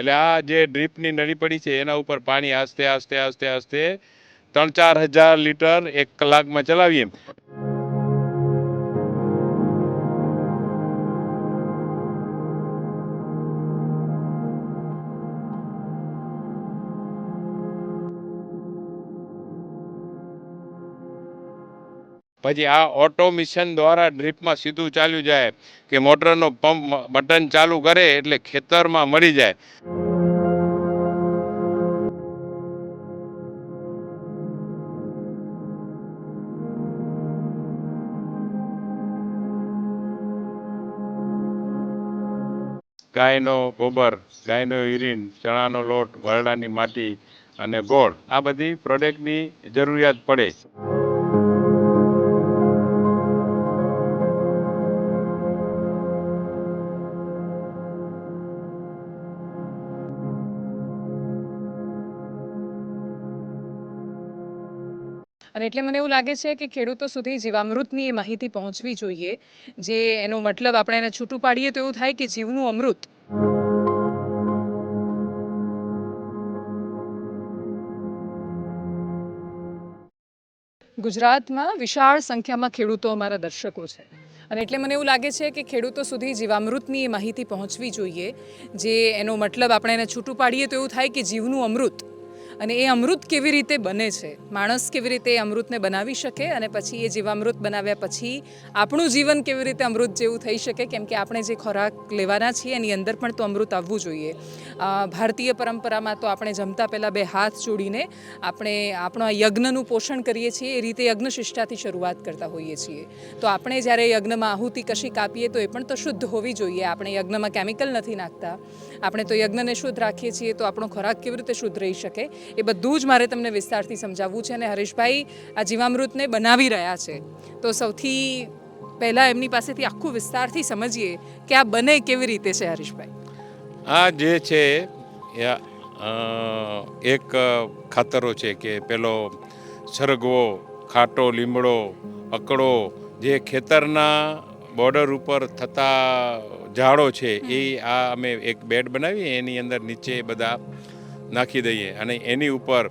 એટલે આ જે ડ્રીપની નળી પડી છે, એના ઉપર પાણી આસ્તે આસ્તે આસ્તે આસ્તે ત્રણ ચાર હજાર લીટર એક કલાકમાં ચલાવીએ પછી આ ઓટોમિશન દ્વારા ડ્રીપમાં સીધું ચાલ્યું જાય કે મોટરનો પંપ બટન ચાલુ કરે એટલે ખેતરમાં મળી જાય. ગાયનો ગોબર, ગાયનો યુરિન, ચણાનો લોટ, વરડાની માટી અને ગોળ આ બધી પ્રોડક્ટની જરૂરિયાત પડે. અને એટલે મને એવું લાગે છે કે ખેડૂતો સુધી જીવામૃતની એ માહિતી પહોંચવી જોઈએ, જે એનો મતલબ આપણે એને છૂટું પાડીએ તો એવું થાય કે જીવનું અમૃત. ગુજરાતમાં વિશાળ સંખ્યામાં ખેડૂતો અમારા દર્શકો છે. અને એટલે મને એવું લાગે છે કે ખેડૂતો સુધી જીવામૃતની એ માહિતી પહોંચવી જોઈએ, જે એનો મતલબ આપણે એને છૂટું પાડીએ તો એવું થાય કે જીવનું અમૃત. અને એ અમૃત કેવી રીતે બને છે? માણસ કેવી રીતે એ અમૃતને બનાવી શકે અને પછી એ જીવામૃત બનાવ્યા પછી આપણું જીવન કેવી રીતે અમૃત જેવું થઈ શકે? કેમ કે આપણે જે ખોરાક લેવાના છીએ, એની અંદર પણ તો અમૃત આવવું જોઈએ. ભારતીય પરંપરામાં તો આપણે જમતા પહેલાં બે હાથ જોડીને આપણે આપણો આ યજ્ઞનું પોષણ કરીએ છીએ, એ રીતે યજ્ઞશિષ્ટાથી શરૂઆત કરતા હોઈએ છીએ. તો આપણે જ્યારે યજ્ઞમાં આહુતિ કશી કાપીએ તો એ પણ તો શુદ્ધ હોવી જોઈએ. આપણે યજ્ઞમાં કેમિકલ નથી નાખતા. આપણે તો યજ્ઞને શુદ્ધ રાખીએ છીએ તો આપણો ખોરાક કેવી રીતે શુદ્ધ રહી શકે? એ બધું જ મારે તમને વિસ્તારથી સમજાવવું છે અને હરેશભાઈ આ જીવામૃતને બનાવી રહ્યા છે. તો સૌથી પહેલાં એમની પાસેથી આખું વિસ્તારથી સમજીએ કે આ બને કેવી રીતે છે હરીશભાઈ? આ જે છે એક ખાતરો છે કે પેલો સરગવો ખાટો લીમડો અકડો જે ખેતરના બોર્ડર ઉપર થતા ઝાડો છે એ આ અમે એક બેડ બનાવીએ એની અંદર નીચે બધા નાખી દઈએ. અને એની ઉપર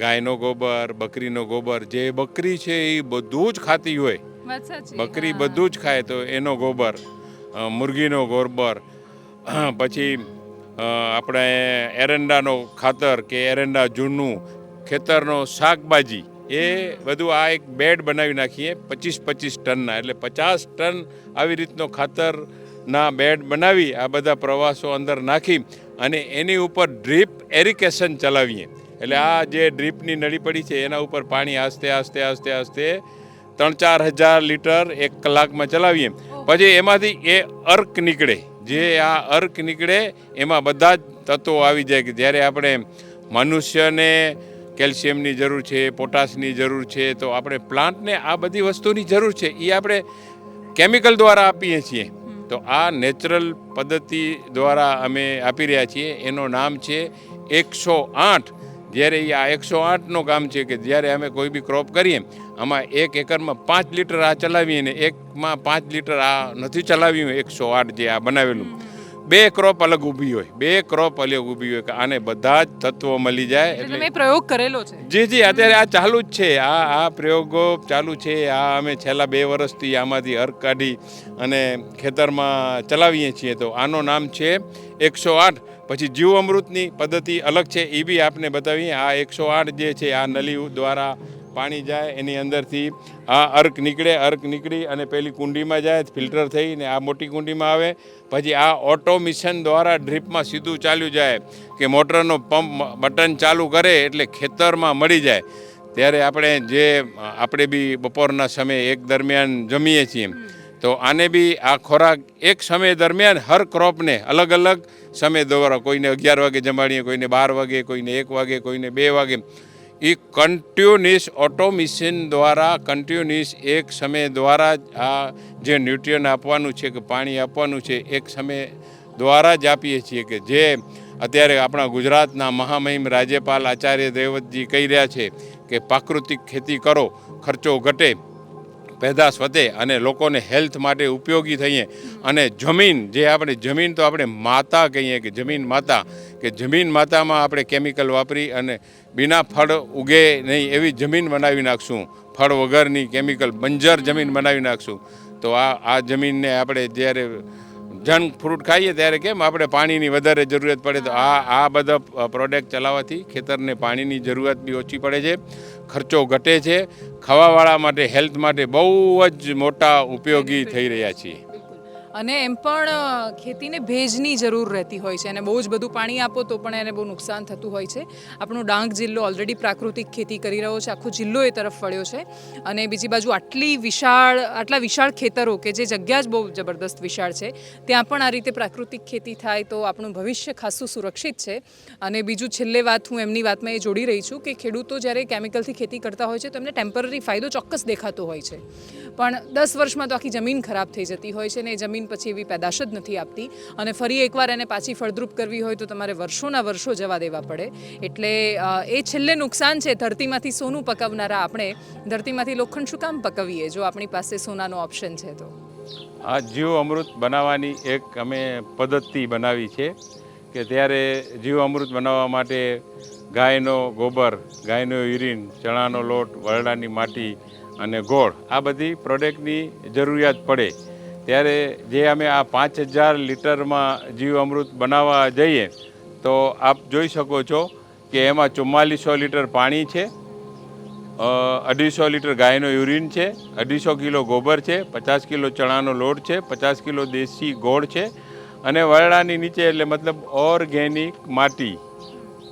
ગાયનો ગોબર બકરીનો ગોબર જે બકરી છે એ બધું જ ખાતી હોય. બકરી બધું જ ખાય તો એનો ગોબર મુરગીનો ગોબર પછી આપણે એરંડાનો ખાતર કે એરંડા જૂનું ખેતરનો શાકભાજી એ બધું આ એક બેડ બનાવી નાખીએ પચીસ પચીસ ટનના. એટલે પચાસ ટન આવી રીતનો ખાતરના બેડ બનાવી, આ બધા પ્રવાસો અંદર નાખી અને એની ઉપર ડ્રીપ એરિકેશન ચલાવીએ. એટલે આ જે ડ્રીપની નળી પડી છે, એના ઉપર પાણી આસ્તે આસ્તે આસ્તે આસ્તે ત્રણ ચાર હજાર લીટર એક કલાકમાં ચલાવીએ. પછી એમાંથી એ અર્ક નીકળે. જે આ અર્ક નીકળે, એમાં બધા જ તત્વો આવી જાય કે જ્યારે આપણે મનુષ્યને કેલ્શિયમની જરૂર છે, પોટાશની જરૂર છે, તો આપણે પ્લાન્ટને આ બધી વસ્તુની જરૂર છે. એ આપણે કેમિકલ દ્વારા આપીએ છીએ. તો આ નેચરલ પદ્ધતિ દ્વારા અમે આપી રહ્યા છીએ. એનું નામ છે એકસો આઠ. જ્યારે એ આ એકસો આઠનું કામ છે કે જ્યારે અમે કોઈ બી ક્રોપ કરીએ, આમાં એક એકરમાં પાંચ લીટર આ ચલાવીએ ને એકમાં પાંચ લીટર આ નથી ચલાવ્યું, એકસો આઠ જે આ બનાવેલું. બે ક્રોપ અલગ ઊભી હોય. બે ક્રોપ અલગ ઊભી હોય કે આને બધા જ તત્વો મળી જાય એટલે મેં પ્રયોગ કરેલો છે. જી જી અત્યારે આ ચાલુ જ છે. આ આ પ્રયોગો ચાલુ છે. આ અમે છેલ્લા બે વર્ષથી આમાંથી હર કાઢી અને ખેતરમાં ચલાવીએ છીએ. તો આનું નામ છે એકસો આઠ. પછી જીવ અમૃતની પદ્ધતિ અલગ છે. એ બી આપને બતાવીએ. આ એકસો આઠ જે છે આ નલી દ્વારા પાણી જાય, એની અંદરથી આ અર્ક નીકળે, અર્ક નીકળી અને પેલી કુંડીમાં જાય, ફિલ્ટર થઈને આ મોટી કુંડીમાં આવે. પછી આ ઓટોમિશન દ્વારા ડ્રીપમાં સીધું ચાલ્યું જાય કે મોટરનો પંપ બટન ચાલુ કરે એટલે ખેતરમાં મળી જાય. ત્યારે આપણે જે, આપણે બી બપોરના સમયે એક દરમિયાન જમીએ છીએ. તો આને બી આ ખોરાક એક સમય દરમિયાન હર ક્રોપને અલગ અલગ સમય દ્વારા કોઈને અગિયાર વાગે જમાડીએ, કોઈને બાર વાગે, કોઈને એક વાગે, કોઈને બે વાગે. એ કન્ટિન્યુઅસ ઓટોમિશન દ્વારા કન્ટિન્યુઅસ એક સમય દ્વારા જ આ જે ન્યુટ્રિયન આપવાનું છે કે પાણી આપવાનું છે, એક સમય દ્વારા જ આપીએ છીએ કે જે અત્યારે આપણા ગુજરાતના મહામહિમ રાજ્યપાલ આચાર્ય દેવતજી કહી રહ્યા છે કે પ્રાકૃતિક ખેતી કરો, ખર્ચો ઘટે. પેદાશ વધે અને લોકોને હેલ્થ માટે ઉપયોગી થઈએ. અને જમીન, જે આપણે જમીન તો આપણે માતા કહીએ કે જમીન માતા, કે જમીન માતામાં આપણે કેમિકલ વાપરી અને બિના ફળ ઉગે નહીં એવી જમીન બનાવી નાખશું. ફળ વગરની કેમિકલ, બંજર જમીન બનાવી નાખશું. તો આ આ જમીનને આપણે જ્યારે જંક ફ્રૂટ ખાઈએ ત્યારે કેમ? આપણે પાણીની વધારે જરૂરિયાત પડે તો આ આ બધા પ્રોડક્ટ ચલાવવાથી ખેતરને પાણીની જરૂરિયાત બી ઓછી પડે છે, ખર્ચો ઘટે છે. ખાવાવાળા માટે, હેલ્થ માટે બહુ જ મોટા ઉપયોગી થઈ રહ્યા છીએ. અને એમ પણ ખેતીને ભેજની જરૂર રહેતી હોય છે અને બહુ જ બધું પાણી આપો તો પણ એને બહુ નુકસાન થતું હોય છે. આપણો ડાંગ જિલ્લો ઓલરેડી પ્રાકૃતિક ખેતી કરી રહ્યો છે. આખો જિલ્લો એ તરફ વળ્યો છે. અને બીજી બાજુ આટલી વિશાળ, આટલા વિશાળ ખેતરો કે જે જગ્યા જ બહુ જબરદસ્ત વિશાળ છે, ત્યાં પણ આ રીતે પ્રાકૃતિક ખેતી થાય તો આપણું ભવિષ્ય ખાસું સુરક્ષિત છે. અને બીજું છેલ્લે વાત હું એમની વાતમાં એ જોડી રહી છું કે ખેડૂતો જ્યારે કેમિકલથી ખેતી કરતા હોય છે તો એમને ટેમ્પરરી ફાયદો ચોક્કસ દેખાતો હોય છે. પણ દસ વર્ષમાં તો આખી જમીન ખરાબ થઈ જતી હોય છે ને એ જમીન પછી એવી પેદાશ જ નથી આપતી. અને ફરી એકવાર એને પાછી ફળદ્રુપ કરવી હોય તો તમારે વર્ષોના વર્ષો જવા દેવા પડે. એટલે એ છેલ્લે નુકસાન છે, ધરતીમાંથી સોનું પકવનારા આપણે, ધરતીમાંથી લોખંડ શું કામ પકવીએ જો આપણી પાસે સોનાનો ઓપ્શન છે તો? આ જીવ અમૃત બનાવવાની એક અમે પદ્ધતિ બનાવી છે કે ત્યારે જીવ અમૃત બનાવવા માટે ગાયનો ગોબર, ગાયનો યુરિન, ચણાનો લોટ, વરડાની માટી અને ગોળ, આ બધી પ્રોડક્ટની જરૂરિયાત પડે. ત્યારે જે અમે આ પાંચ હજાર લીટરમાં જીવ અમૃત બનાવવા જઈએ, તો આપ જોઈ શકો છો કે એમાં ચુમ્માલીસો લીટર પાણી છે અઢીસો લીટર ગાયનો યુરિન છે, અઢીસો કિલો ગોબર છે, પચાસ કિલો ચણાનો લોટ છે, પચાસ કિલો દેશી ગોળ છે, અને વરડાની નીચે એટલે મતલબ ઓર્ગેનિક માટી,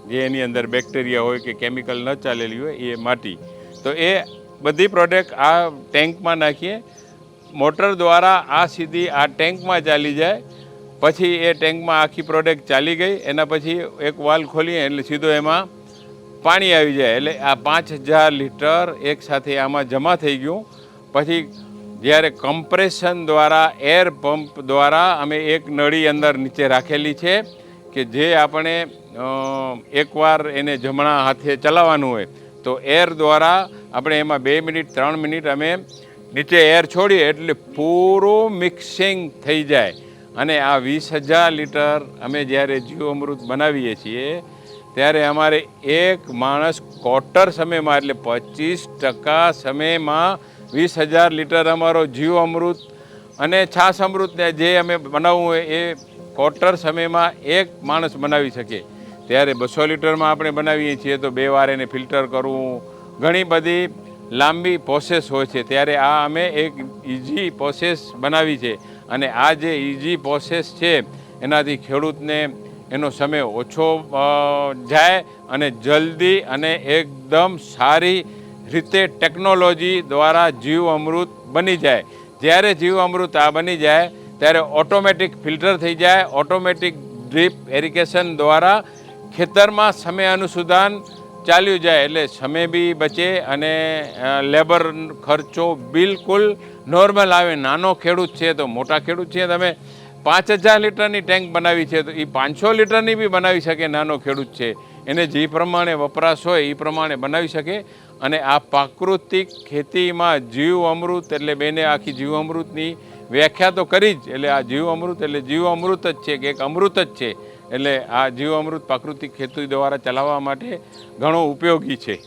જે એની અંદર બેક્ટેરિયા હોય કે કેમિકલ ન ચાલેલી હોય એ માટી. તો એ બધી પ્રોડક્ટ આ ટેન્કમાં નાખીએ. મોટર દ્વારા આ સીધી આ ટેન્કમાં ચાલી જાય. પછી એ ટેન્કમાં આખી પ્રોડક્ટ ચાલી ગઈ. એના પછી એક વાલ ખોલીએ એટલે સીધો એમાં પાણી આવી જાય. એટલે આ પાંચ હજાર લીટર એકસાથે આમાં જમા થઈ ગયું. પછી જ્યારે કમ્પ્રેશન દ્વારા એર પંપ દ્વારા અમે એક નળી અંદર નીચે રાખેલી છે કે જે આપણે એકવાર એને જમણા હાથે ચલાવવાનું હોય. તો એર દ્વારા આપણે એમાં બે મિનિટ, ત્રણ મિનિટ અમે નીચે એર છોડીએ એટલે પૂરું મિક્સિંગ થઈ જાય. અને આ વીસ હજાર લીટર અમે જ્યારે જીવ અમૃત બનાવીએ છીએ, ત્યારે અમારે એક માણસ ક્વાર્ટર સમયમાં, એટલે પચીસ ટકા સમયમાં વીસ હજાર લીટર અમારો જીવ અમૃત અને છાસ અમૃતને જે અમે બનાવવું હોય એ ક્વાર્ટર સમયમાં એક માણસ બનાવી શકે. ત્યારે બસો લીટરમાં આપણે બનાવીએ છીએ તો બે વાર એને ફિલ્ટર કરવું. ઘણી બધી લાંબી પ્રોસેસ હોય છે. ત્યારે આ અમે એક ઇઝી પ્રોસેસ બનાવી છે. અને આ જે ઇઝી પ્રોસેસ છે, એનાથી ખેડૂતને એનો સમય ઓછો જાય અને જલ્દી અને એકદમ સારી રીતે ટેકનોલોજી દ્વારા જીવ અમૃત બની જાય. જ્યારે જીવ અમૃત આ બની જાય, ત્યારે ઓટોમેટિક ફિલ્ટર થઈ જાય ઓટોમેટિક ડ્રીપ એરિગેશન દ્વારા ખેતરમાં સમય અનુસંધાન ચાલ્યું જાય એટલે સમય બી બચે અને લેબર ખર્ચો બિલકુલ નોર્મલ આવે. નાનો ખેડૂત છે તો મોટા ખેડૂત છે. તમે પાંચ હજાર લીટરની ટેન્ક બનાવી છે તો એ પાંચસો લીટરની બી બનાવી શકે નાનો ખેડૂત છે. એને જે પ્રમાણે વપરાશ હોય એ પ્રમાણે બનાવી શકે. અને આ પ્રાકૃતિક ખેતીમાં જીવ અમૃત એટલે બેને આખી જીવ અમૃતની વ્યાખ્યા તો કરી જ. એટલે આ જીવ અમૃત એટલે જીવ અમૃત જ છે કે એક અમૃત જ છે. એટલે આ જીવ અમૃત પ્રાકૃતિક ખેતી દ્વારા ચલાવવા માટે ઘણો ઉપયોગી છે.